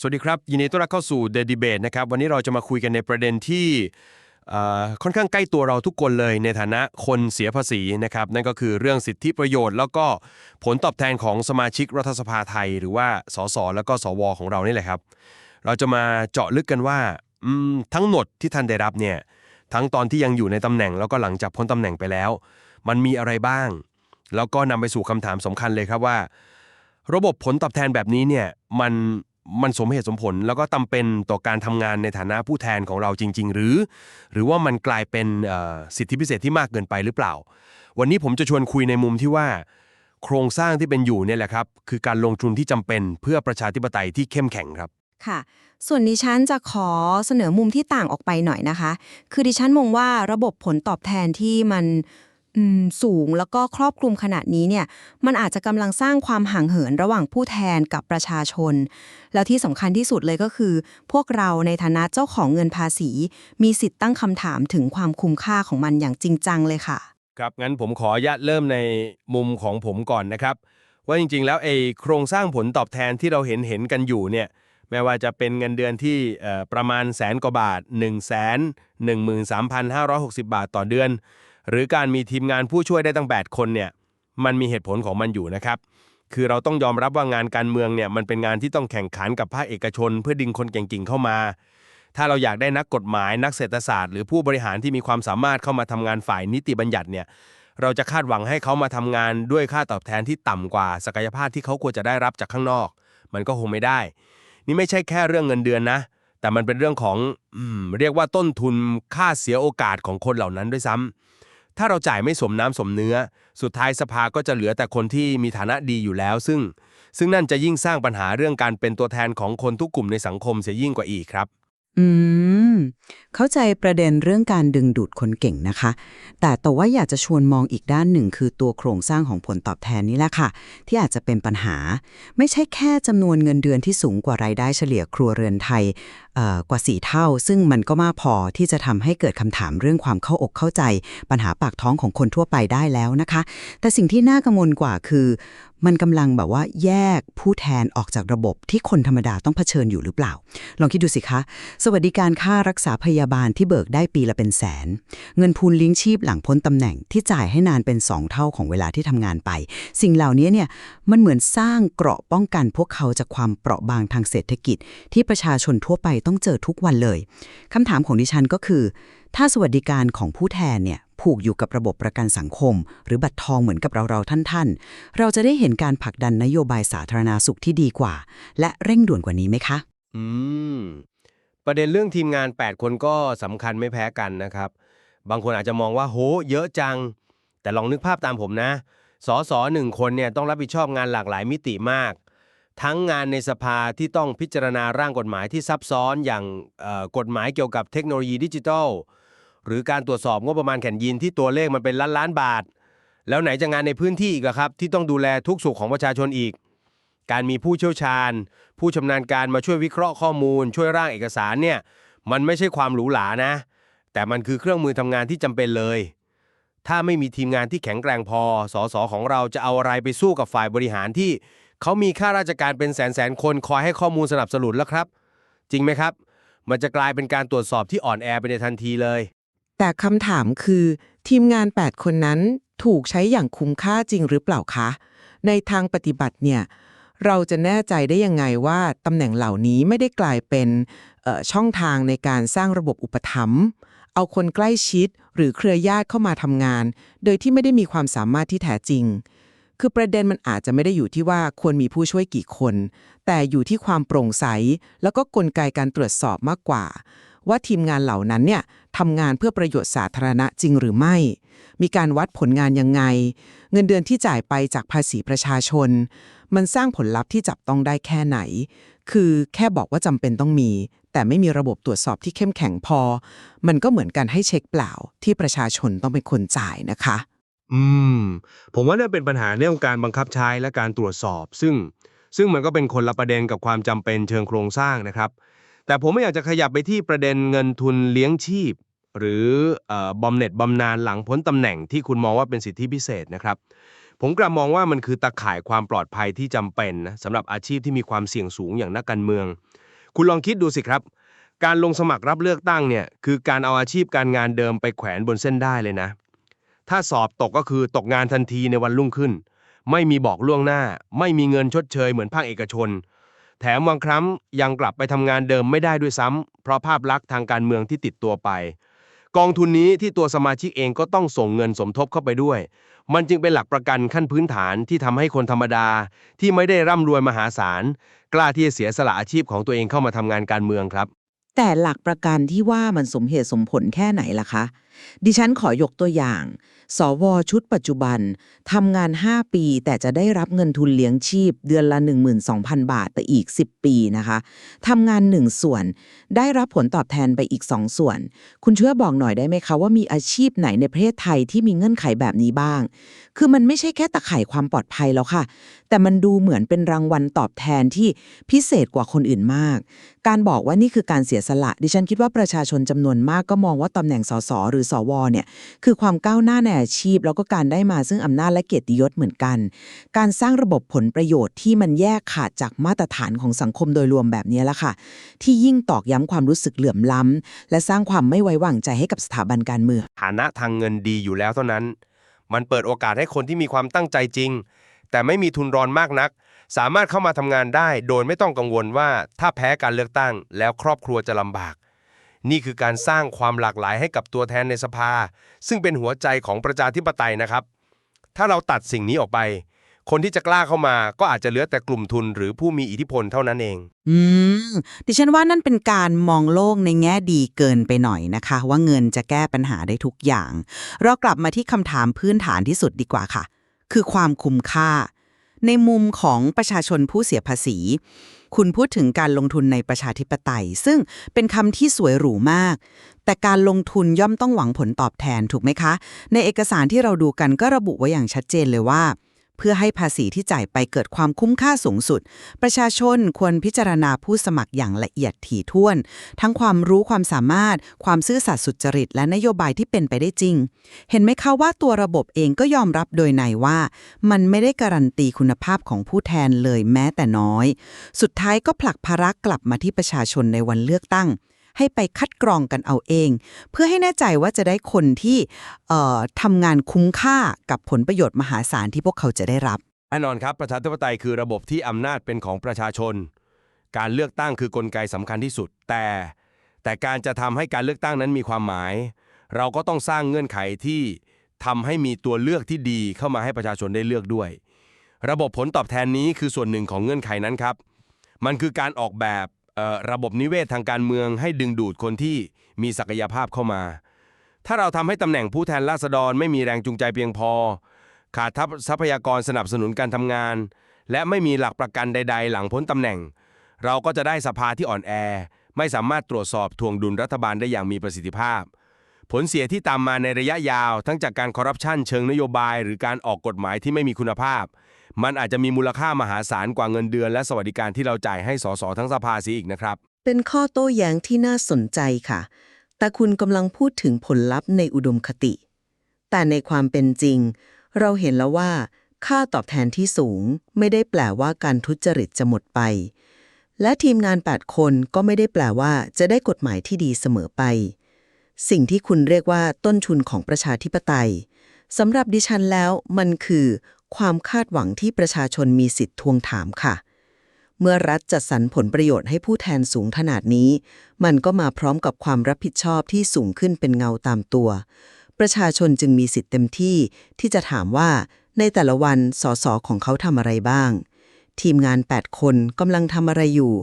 สวัสดีครับ ยินดีต้อนรับเข้าสู่ The Debate นะครับ วันนี้เราจะมาคุยกันในประเด็นที่เอ่อค่อนข้างใกล้ตัวเราทุกคนเลยในฐานะคนเสียภาษีนะครับ นั่นก็คือเรื่องสิทธิประโยชน์ แล้วก็ผลตอบแทนของสมาชิกรัฐสภาไทย หรือว่าสสแล้วก็สวของเรานี่แหละครับ เราจะมาเจาะลึกกันว่าอืมทั้งหมดที่ท่านได้รับเนี่ยทั้งตอนที่ยังอยู่ในตำแหน่งแล้วก็หลังจากพ้นตำแหน่งไปแล้ว มันมีอะไรบ้าง แล้วก็นำไปสู่คำถามสำคัญเลยครับว่า ระบบผลตอบแทนแบบนี้เนี่ยมัน มันสมเหตุสมผลแล้วก็จำเป็นต่อการทำงานในฐานะผู้แทนของเราจริง ๆ หรือ หรือว่ามันกลายเป็นสิทธิพิเศษที่มากเกินไปหรือเปล่า วันนี้ผมจะชวนคุยในมุมที่ว่า โครงสร้างที่เป็นอยู่เนี่ยแหละครับ คือการลงทุนที่จำเป็นเพื่อประชาธิปไตยที่เข้มแข็งครับค่ะ ส่วนดิฉันจะขอเสนอมุมที่ต่างออกไปหน่อยนะคะ คือดิฉันมองว่าระบบผลตอบแทนที่มัน สูงแล้วก็ครอบคลุมขนาดนี้เนี่ยมันอาจจะกำลังสร้างความห่างเหินระหว่างผู้แทนกับประชาชน แล้วที่สำคัญที่สุดเลยก็คือ พวกเราในฐานะเจ้าของเงินภาษี มีสิทธิ์ตั้งคำถามถึงความคุ้มค่าของมันอย่างจริงจังเลยค่ะ ครับ งั้นผมขออนุญาตเริ่มในมุมของผมก่อนนะครับ ว่าจริงๆ แล้วไอ้โครงสร้างผลตอบแทนที่เราเห็นเห็นกันอยู่เนี่ยแม้ว่าจะเป็นเงินเดือนที่ประมาณแสนกว่าบาท 1 1 3 5 6 0 บาทต่อเดือน หรือการมีทีมงานผู้ช่วยได้ตั้ง 8 คนเนี่ยมันมีเหตุผลของมันอยู่นะครับ คือเราต้องยอมรับว่างานการเมืองเนี่ยมันเป็นงานที่ต้องแข่งขันกับภาคเอกชน เพื่อดึงคนเก่งๆเข้ามา ถ้าเราอยากได้นักกฎหมายนักเศรษฐศาสตร์ หรือผู้บริหารที่มีความสามารถเข้ามาทำงานฝ่ายนิติบัญญัติเนี่ยเราจะคาดหวังให้เขามาทำงานด้วยค่าตอบแทนที่ต่ำกว่า ศักยภาพที่เขาควรจะได้รับจากข้างนอก มันก็คงไม่ได้ นี่ไม่ใช่แค่เรื่องเงินเดือนนะ แต่มันเป็นเรื่องของอเรียกว่าต้นทุนค่าเสียโอกาสของคนเหล่านั้นด้วยซ้ำ ถ้าเราจ่ายไม่สมน้ำสมเนื้อ สุดท้ายสภาก็จะเหลือแต่คนที่มีฐานะดีอยู่แล้ว ซึ่ง ซึ่งนั่นจะยิ่งสร้างปัญหาเรื่องการเป็นตัวแทนของคนทุกกลุ่มในสังคมเสียยิ่งกว่าอีกครับ อืม เข้าใจประเด็นเรื่องการดึงดูดคนเก่งนะคะ แต่แต่ว่าอยากจะชวนมองอีกด้านหนึ่งคือตัวโครงสร้างของผลตอบแทนนี่แหละค่ะ ที่อาจจะเป็นปัญหา ไม่ใช่แค่จำนวนเงินเดือนที่สูงกว่ารายได้เฉลี่ยครัวเรือนไทยกว่าสี่เท่า ซึ่งมันก็มากพอที่จะทำให้เกิดคำถามเรื่องความเข้าอกเข้าใจ ปัญหาปากท้องของคนทั่วไปได้แล้วนะคะ แต่สิ่งที่น่ากังวลกว่าคือ มันกำลังแบบว่าแยกผู้แทนออกจากระบบที่คนธรรมดาต้องเผชิญอยู่หรือเปล่า ลองคิดดูสิคะ สวัสดิการค่ารักษาพยาบาลที่เบิกได้ปีละเป็นแสน เงินพูนเลี้ยงชีพหลังพ้นตำแหน่งที่จ่ายให้นานเป็น 2 เท่าของเวลาที่ทำงานไป สิ่งเหล่านี้เนี่ยมันเหมือนสร้างเกราะป้องกันพวกเขาจากความเปราะบางทางเศรษฐกิจ ที่ประชาชนทั่วไปต้องเจอทุกวันเลยคำถามของดิฉันก็คือ ถ้าสวัสดิการของผู้แทนเนี่ย ผูกอยู่กับระบบประกันสังคม หรือบัตรทองเหมือนกับเราเราๆท่านๆ เราจะได้เห็นการผลักดันนโยบายสาธารณาสุขที่ดีกว่า และเร่งด่วนกว่านี้ไหมคะ อืม ประเด็นเรื่องทีมงาน 8 คนก็สำคัญไม่แพ้กันนะครับ บางคนอาจจะมองว่าโห เยอะจัง แต่ลองนึกภาพตามผมนะสสหนึ่งคนเนี่ยต้องรับผิดชอบงานหลากหลายมิติมาก ทั้งงานในสภาที่ต้องพิจารณาร่างกฎหมายที่ซับซ้อนอย่างเอ่อกฎหมายเกี่ยวกับเทคโนโลยีดิจิทัล หรือการตรวจสอบงบประมาณแผ่นดินที่ตัวเลขมันเป็นล้านล้านบาท แล้วไหนจะงานในพื้นที่อีกครับ ที่ต้องดูแลทุกสุขของประชาชนอีก การมีผู้เชี่ยวชาญ ผู้ชำนาญการมาช่วยวิเคราะห์ข้อมูล ช่วยร่างเอกสารเนี่ยมันไม่ใช่ความหรูหรานะ แต่มันคือเครื่องมือทำงานที่จำเป็นเลย ถ้าไม่มีทีมงานที่แข็งแกร่งพอสสของเราจะเอาอะไรไปสู้กับฝ่ายบริหารที่เขามีข้าราชการเป็นแสนแสนคนคอยให้ข้อมูลสนับสนุนแล้วครับ จริงไหมครับ มันจะกลายเป็นการตรวจสอบที่อ่อนแอไปในทันทีเลย แต่คำถามคือทีมงาน 8 คนนั้นถูกใช้อย่างคุ้มค่าจริงหรือเปล่าคะ ในทางปฏิบัติเนี่ย เราจะแน่ใจได้ยังไงว่าตำแหน่งเหล่านี้ไม่ได้กลายเป็นช่องทางในการสร้างระบบอุปถัมภ์เอาคนใกล้ชิดหรือเครือญาติเข้ามาทำงาน โดยที่ไม่ได้มีความสามารถที่แท้จริง คือประเด็นมันอาจจะไม่ได้อยู่ที่ว่าควรมีผู้ช่วยกี่คน แต่อยู่ที่ความโปร่งใส แล้วก็กลไกการตรวจสอบมากกว่า ว่าทีมงานเหล่านั้นเนี่ยทำงานเพื่อประโยชน์สาธารณะจริงหรือไม่ มีการวัดผลงานยังไง เงินเดือนที่จ่ายไปจากภาษีประชาชน มันสร้างผลลัพธ์ที่จับต้องได้แค่ไหน คือแค่บอกว่าจำเป็นต้องมี แต่ไม่มีระบบตรวจสอบที่เข้มแข็งพอ มันก็เหมือนกันให้เช็คเปล่า ที่ประชาชนต้องเป็นคนจ่ายนะคะ อืม ผมว่าเนี่ยเป็นปัญหาเรื่องการบังคับใช้และการตรวจสอบ ซึ่งซึ่งมันก็เป็นคนละประเด็นกับความจำเป็นเชิงโครงสร้างนะครับ แต่ผมไม่อยากจะขยับไปที่ประเด็นเงินทุนเลี้ยงชีพ หรืออบำเหน็จบำนาญหลังพ้นตำแหน่งที่คุณมองว่าเป็นสิทธิพิเศษนะครับผมกลับมองว่ามันคือตะข่ายความปลอดภัยที่จำเป็นนะสำหรับอาชีพที่มีความเสี่ยงสูงอย่างนักการเมือง คุณลองคิดดูสิครับ การลงสมัครรับเลือกตั้งเนี่ยคือการเอาอาชีพการงานเดิมไปแขวนบนเส้นได้เลยนะ ถ้าสอบตกก็คือตกงานทันทีในวันรุ่งขึ้น ไม่มีบอกล่วงหน้า ไม่มีเงินชดเชยเหมือนภาคเอกชน แถมบางครั้งยังกลับไปทำงานเดิมไม่ได้ด้วยซ้ำเพราะภาพลักษณ์ทางการเมืองที่ติดตัวไป กองทุนนี้ที่ตัวสมาชิกเองก็ต้องส่งเงินสมทบเข้าไปด้วย มันจึงเป็นหลักประกันขั้นพื้นฐานที่ทำให้คนธรรมดา ที่ไม่ได้ร่ำรวยมหาศาลกล้าที่จะเสียสละอาชีพของตัวเองเข้ามาทำงานการเมืองครับ แต่หลักประกันที่ว่ามันสมเหตุสมผลแค่ไหนล่ะคะ ดิฉันขอยกตัวอย่าง สวชุดปัจจุบันทำงาน 5 ปี แต่จะได้รับเงินทุนเลี้ยงชีพ เดือนละ 12,000 บาทไปอีก 10 ปีนะคะทำงาน 1 ส่วน ได้รับผลตอบแทนไปอีก 2 ส่วน คุณช่วยบอกหน่อยได้ไหมคะ ว่ามีอาชีพไหนในประเทศไทยที่มีเงื่อนไขแบบนี้บ้าง คือมันไม่ใช่แค่ตะไคร่ความปลอดภัยแล้วค่ะ แต่มันดูเหมือนเป็นรางวัลตอบแทนที่พิเศษกว่าคนอื่นมาก การบอกว่านี่คือการเสียสละ ดิฉันคิดว่าประชาชนจำนวนมากก็มองว่าตำแหน่งสสหรือสวเนี่ยคือความก้าวหน้าในอาชีพ แล้วก็การได้มาซึ่งอำนาจและเกียรติยศเหมือนกัน การสร้างระบบผลประโยชน์ที่มันแยกขาดจากมาตรฐานของสังคมโดยรวมแบบนี้ละค่ะ ที่ยิ่งตอกย้ำความรู้สึกเหลื่อมล้ำและสร้างความไม่ไว้วางใจให้กับสถาบันการเมืองฐานะทางเงินดีอยู่แล้วเท่านั้น มันเปิดโอกาสให้คนที่มีความตั้งใจจริง แต่ไม่มีทุนรอนมากนัก สามารถเข้ามาทำงานได้โดยไม่ต้องกังวลว่าถ้าแพ้การเลือกตั้งแล้วครอบครัวจะลำบาก นี่คือการสร้างความหลากหลายให้กับตัวแทนในสภา ซึ่งเป็นหัวใจของประชาธิปไตยนะครับ ถ้าเราตัดสิ่งนี้ออกไป คนที่จะกล้าเข้ามาก็อาจจะเหลือแต่กลุ่มทุนหรือผู้มีอิทธิพลเท่านั้นเอง อืม ดิฉันว่านั่นเป็นการมองโลกในแง่ดีเกินไปหน่อยนะคะ ว่าเงินจะแก้ปัญหาได้ทุกอย่าง เรากลับมาที่คำถามพื้นฐานที่สุดดีกว่าค่ะ คือความคุ้มค่า ในมุมของประชาชนผู้เสียภาษี คุณพูดถึงการลงทุนในประชาธิปไตย ซึ่งเป็นคำที่สวยหรูมาก แต่การลงทุนย่อมต้องหวังผลตอบแทนถูกไหมคะ ในเอกสารที่เราดูกันก็ระบุไว้อย่างชัดเจนเลยว่า เพื่อให้ภาษีที่จ่ายไปเกิดความคุ้มค่าสูงสุด ประชาชนควรพิจารณาผู้สมัครอย่างละเอียดถี่ถ้วน ทั้งความรู้ความสามารถ ความซื่อสัตย์สุจริต และนโยบายที่เป็นไปได้จริง เห็นไหมคะว่าตัวระบบเองก็ยอมรับโดยในว่า มันไม่ได้การันตีคุณภาพของผู้แทนเลยแม้แต่น้อย สุดท้ายก็ผลักภาระกลับมาที่ประชาชนในวันเลือกตั้ง ให้ไปคัดกรองกันเอาเอง เพื่อให้แน่ใจว่าจะได้คนที่ทำงานคุ้มค่ากับผลประโยชน์มหาศาลที่พวกเขาจะได้รับแน่นอนครับประชาธิปไตยคือระบบที่อำนาจเป็นของประชาชน การเลือกตั้งคือกลไกสำคัญที่สุด แต่ แต่การจะทำให้การเลือกตั้งนั้นมีความหมาย เราก็ต้องสร้างเงื่อนไขที่ทำให้มีตัวเลือกที่ดีเข้ามาให้ประชาชนได้เลือกด้วย ระบบผลตอบแทนนี้คือส่วนหนึ่งของเงื่อนไขนั้นครับ มันคือการออกแบบ ระบบนิเวศทางการเมืองให้ดึงดูดคนที่มีศักยภาพเข้ามา ถ้าเราทำให้ตำแหน่งผู้แทนราษฎรไม่มีแรงจูงใจเพียงพอ ขาดทัพทรัพยากรสนับสนุนการทำงาน และไม่มีหลักประกันใด ๆ หลังพ้นตำแหน่ง เราก็จะได้สภาที่อ่อนแอ ไม่สามารถตรวจสอบทวงดุลรัฐบาลได้อย่างมีประสิทธิภาพ ผลเสียที่ตามมาในระยะยาว ทั้งจากการคอร์รัปชันเชิงนโยบาย หรือการออกกฎหมายที่ไม่มีคุณภาพ มันอาจจะมีมูลค่ามหาศาลกว่าเงินเดือน และสวัสดิการที่เราจ่ายให้สสทั้งสภาเสียอีกนะครับ เป็นข้อโต้แย้งที่น่าสนใจค่ะ แต่คุณกำลังพูดถึงผลลัพธ์ในอุดมคติ แต่ในความเป็นจริง เราเห็นแล้วว่า ค่าตอบแทนที่สูง ไม่ได้แปลว่าการทุจริตจะหมดไป และทีมงาน 8 คนก็ไม่ได้แปลว่า จะได้กฎหมายที่ดีเสมอไป สิ่งที่คุณเรียกว่าต้นทุนของประชาธิปไตยสำหรับดิฉันแล้วมันคือ ความคาดหวังที่ประชาชนมีสิทธิ์ทวงถามค่ะ เมื่อรัฐจัดสรรผลประโยชน์ให้ผู้แทนสูงขนาดนี้ มันก็มาพร้อมกับความรับผิดชอบที่สูงขึ้นเป็นเงาตามตัว ประชาชนจึงมีสิทธิ์เต็มที่ที่จะถามว่าในแต่ละวันสสของเขาทำอะไรบ้าง ทีมงาน 8 คนกำลังทำอะไรอยู่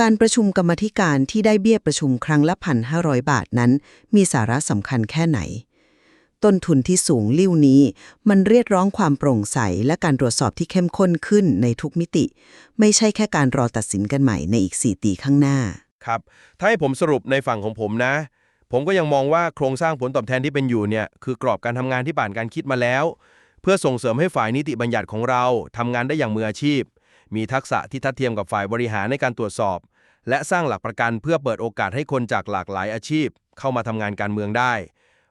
การประชุมกรรมธิการที่ได้เบี้ยประชุมครั้งละพันห้าร้อยบาทนั้น มีสาระสำคัญแค่ไหน ต้นทุนที่สูงลิ่วนี้ มันเรียกร้องความโปร่งใส และการตรวจสอบที่เข้มข้นขึ้นในทุกมิติ ไม่ใช่แค่การรอตัดสินกันใหม่ในอีก 4 ปีข้างหน้า ครับ ถ้าให้ผมสรุปในฝั่งของผมนะ ผมก็ยังมองว่าโครงสร้างผลตอบแทนที่เป็นอยู่เนี่ย คือกรอบการทำงานที่ผ่านการคิดมาแล้ว เพื่อส่งเสริมให้ฝ่ายนิติบัญญัติของเราทำงานได้อย่างมืออาชีพ มีทักษะที่ทัดเทียมกับฝ่ายบริหารในการตรวจสอบ และสร้างหลักประกันเพื่อเปิดโอกาสให้คนจากหลากหลายอาชีพ เข้ามาทำงานการเมืองได้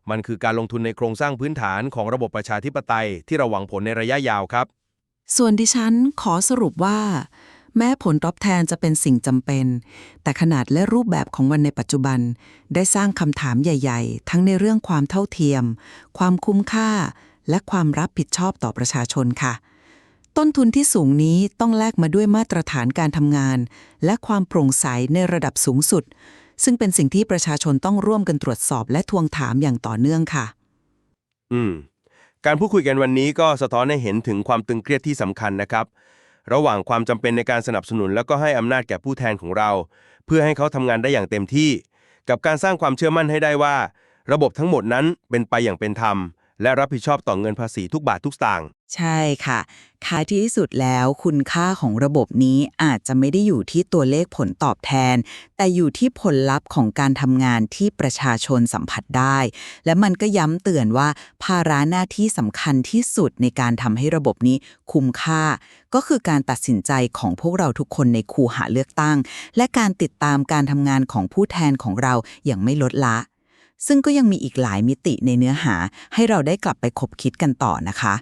มันคือการลงทุนในโครงสร้างพื้นฐานของระบบประชาธิปไตยที่เราหวังผลในระยะยาวครับ ส่วนดิฉันขอสรุปว่า แม้ผลตอบแทนจะเป็นสิ่งจำเป็น แต่ขนาดและรูปแบบของวันในปัจจุบัน ได้สร้างคำถามใหญ่ ๆ ทั้งในเรื่องความเท่าเทียม ความคุ้มค่า และความรับผิดชอบต่อประชาชนค่ะต้นทุนที่สูงนี้ต้องแลกมาด้วยมาตรฐานการทำงาน และความโปร่งใสในระดับสูงสุด ซึ่งเป็นสิ่งที่ประชาชนต้องร่วมกันตรวจสอบและทวงถามอย่างต่อเนื่องค่ะ อืม การพูดคุยกันวันนี้ก็สะท้อนให้เห็นถึงความตึงเครียดที่สำคัญนะครับ ระหว่างความจำเป็นในการสนับสนุน แล้วก็ให้อำนาจแก่ผู้แทนของเรา เพื่อให้เขาทำงานได้อย่างเต็มที่ กับการสร้างความเชื่อมั่นให้ได้ว่า ระบบทั้งหมดนั้นเป็นไปอย่างเป็นธรรม และรับผิดชอบต่อเงินภาษีทุกบาททุกสตางค์ ใช่ค่ะท้ายที่สุดแล้วคุณค่าของระบบนี้อาจจะไม่ได้อยู่ที่ตัวเลขผลตอบแทน แต่อยู่ที่ผลลัพธ์ของการทำงานที่ประชาชนสัมผัสได้ และมันก็ย้ำเตือนว่า ภาระหน้าที่สำคัญที่สุดในการทำให้ระบบนี้คุ้มค่า ก็คือการตัดสินใจของพวกเราทุกคนในคูหาเลือกตั้ง และการติดตามการทำงานของผู้แทนของเราอย่างไม่ลดละ ซึ่งก็ยังมีอีกหลายมิติในเนื้อหาให้เราได้กลับไปคบคิดกันต่อนะคะ